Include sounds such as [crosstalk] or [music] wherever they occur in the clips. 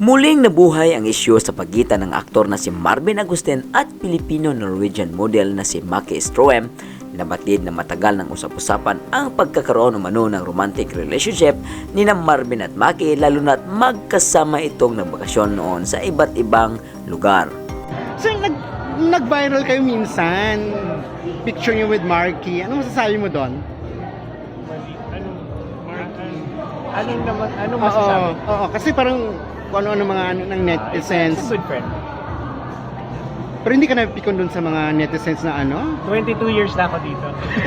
Muling nabuhay ang isyu sa pagitan ng aktor na si Marvin Agustin at Filipino-Norwegian model na si Maki Stroem na batid na matagal ng usap-usapan ang pagkakaroon umano ng romantic relationship ni na Marvin at Maki lalo na't magkasama itong nagbakasyon noon sa iba't ibang lugar. So, nag, nag-viral kayo minsan. Picture niyo with Marky. Ano masasabi mo doon? Anong, anong, anong naman, Oo, masasabi? oo, kasi parang kung ano-ano mga ano ng netizens. It's a good friend. Pero hindi ka napikon dun sa mga netizens na ano? 22 years na ako dito.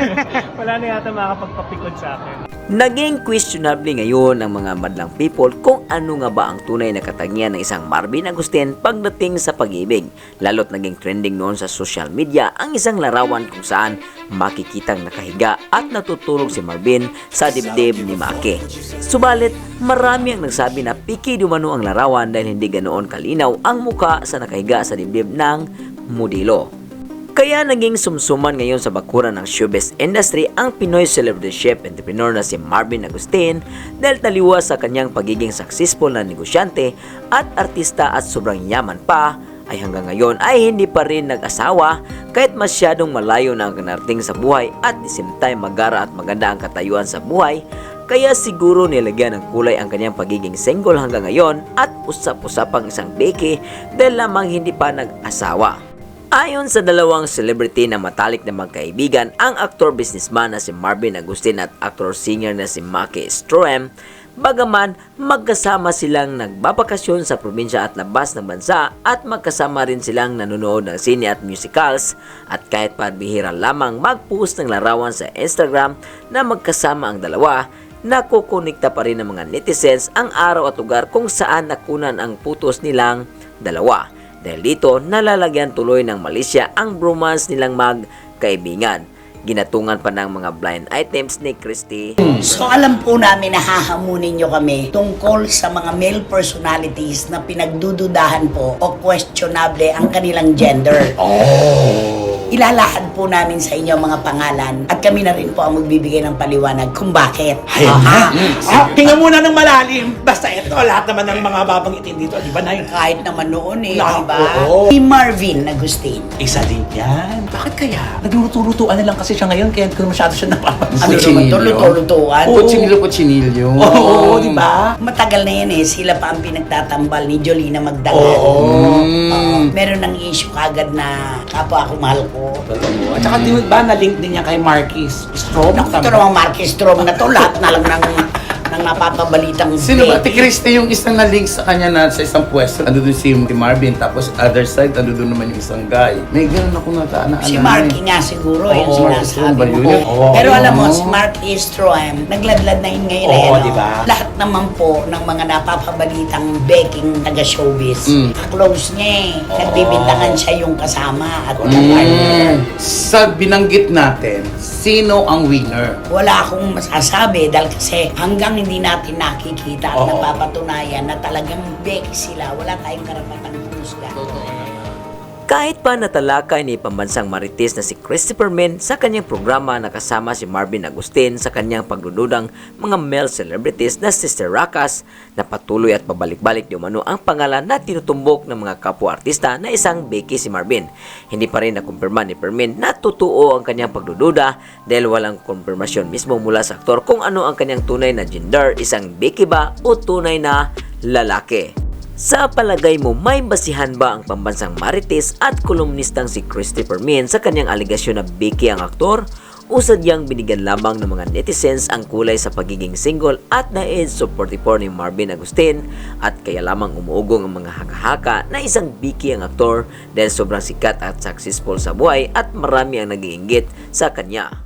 [laughs] Wala na yata makapagpapikod sa akin. Naging questionable ngayon ng mga madlang people kung ano nga ba ang tunay na katangian ng isang Marvin Agustin pagdating sa pag-ibig. Lalo't naging trending noon sa social media ang isang larawan kung saan makikitang nakahiga at natutulog si Marvin sa dibdib ni Maki. Subalit, marami ang nagsabi na piki dumano ang larawan dahil hindi ganoon kalinaw ang muka sa nakahiga sa dibdib ng modelo. Kaya naging sumsuman ngayon sa bakuran ng showbiz industry ang Pinoy celebrity chef entrepreneur na si Marvin Agustin dahil taliwa sa kanyang pagiging successful na negosyante at artista at sobrang yaman pa ay hanggang ngayon ay hindi pa rin nag-asawa kahit masyadong malayo na ang kanarating sa buhay at the same time magara at maganda ang katayuan sa buhay kaya siguro nilagyan ng kulay ang kanyang pagiging single hanggang ngayon at usap-usapang isang beke dahil lamang hindi pa nag-asawa. Ayon sa dalawang celebrity na matalik na magkaibigan, ang aktor-businessman na si Marvin Agustin at actor-singer na si Maki Stroem, bagaman magkasama silang nagbabakasyon sa probinsya at labas ng bansa at magkasama rin silang nanonood ng sine at musicals at kahit pa bihira lamang mag-post ng larawan sa Instagram na magkasama ang dalawa, nakukonekta pa rin ng mga netizens ang araw at lugar kung saan nakunan ang putos nilang dalawa. Dahil dito, nalalagyan tuloy ng Malaysia ang bromance nilang magkaibigan. Ginatungan pa ng mga blind items ni Christy. So alam po namin na hahamunin nyo kami tungkol sa mga male personalities na pinagdududahan po o questionable ang kanilang gender. Ilalahad po namin sa inyo ang mga pangalan at kami na rin po ang magbibigay ng paliwanag kung bakit. Aha. Ah, hinga muna ng malalim. Basta ito, lahat naman ng mga babanggitin dito, di ba na yun? Kahit naman noon eh, Na- di ba? oo. Si Marvin Agustin. Isa din yan. Bakit kaya? Nagluluto-lutuan na lang kasi siya ngayon, kaya hindi ko masyado siya napapansin. Ano naman to, luto-lutuan? Kutsinilyo, kutsinilyo. Oo, oo, di ba? Matagal na yan eh, sila pa ang pinagtatambal ni Jolina Magdangal. Oo. Oo. Meron ng issue kagad na kapwa ako mahal ko. Totoo. At saka di ba na-link din niya kay Marquis Strobe? Naku, ito namang Marquis Strom na to, lahat na lang ng, ng napapabalitang Sino ba? Si Christy yung isang na-link sa kanya na sa isang pwesto. Ando doon si Marvin. Tapos other side, ando doon naman yung isang guy. May ganun ako nataana. Si Marky nga siguro, yung Oo, Marky Strom sinasabi ba mo. yun? Oo. Pero alam mo, si Marky Strom, nagladlad na yun ngayon. Oo, eh, no? di ba? Lahat naman po ng mga napapabalitang beking taga-showbiz, Mm. ka-close niya eh. Nagbibintangan siya yung kasama at Mm. partner. Sa binanggit natin, sino ang winner? Wala akong masasabi dahil kasi hanggang hindi natin nakikita at Oo. napapatunayan na talagang beki sila, wala tayong karapatang humusga. Kahit pa natalakay ni pambansang marites na si Christopher Min sa kanyang programa na kasama si Marvin Agustin sa kanyang pagdududang mga male celebrities na Sister Rakas na patuloy at pabalik-balik di umano ang pangalan na tinutumbok ng mga kapwa-artista na isang Becky si Marvin. Hindi pa rin nakumpirma ni Permin na totoo ang kanyang pagdududa dahil walang konfirmasyon mismo mula sa aktor kung ano ang kanyang tunay na gender, isang Becky ba o tunay na lalaki. Sa palagay mo, may basihan ba ang pambansang marites at kolumnistang si Christopher Min sa kanyang aligasyon na Becky ang aktor? O sadyang binigyan lamang ng mga netizens ang kulay sa pagiging single at na-age of 44 ni Marvin Agustin at kaya lamang umuugong ang mga haka-haka na isang Becky ang aktor dahil sobrang sikat at successful sa buhay at marami ang nag-iinggit sa kanya.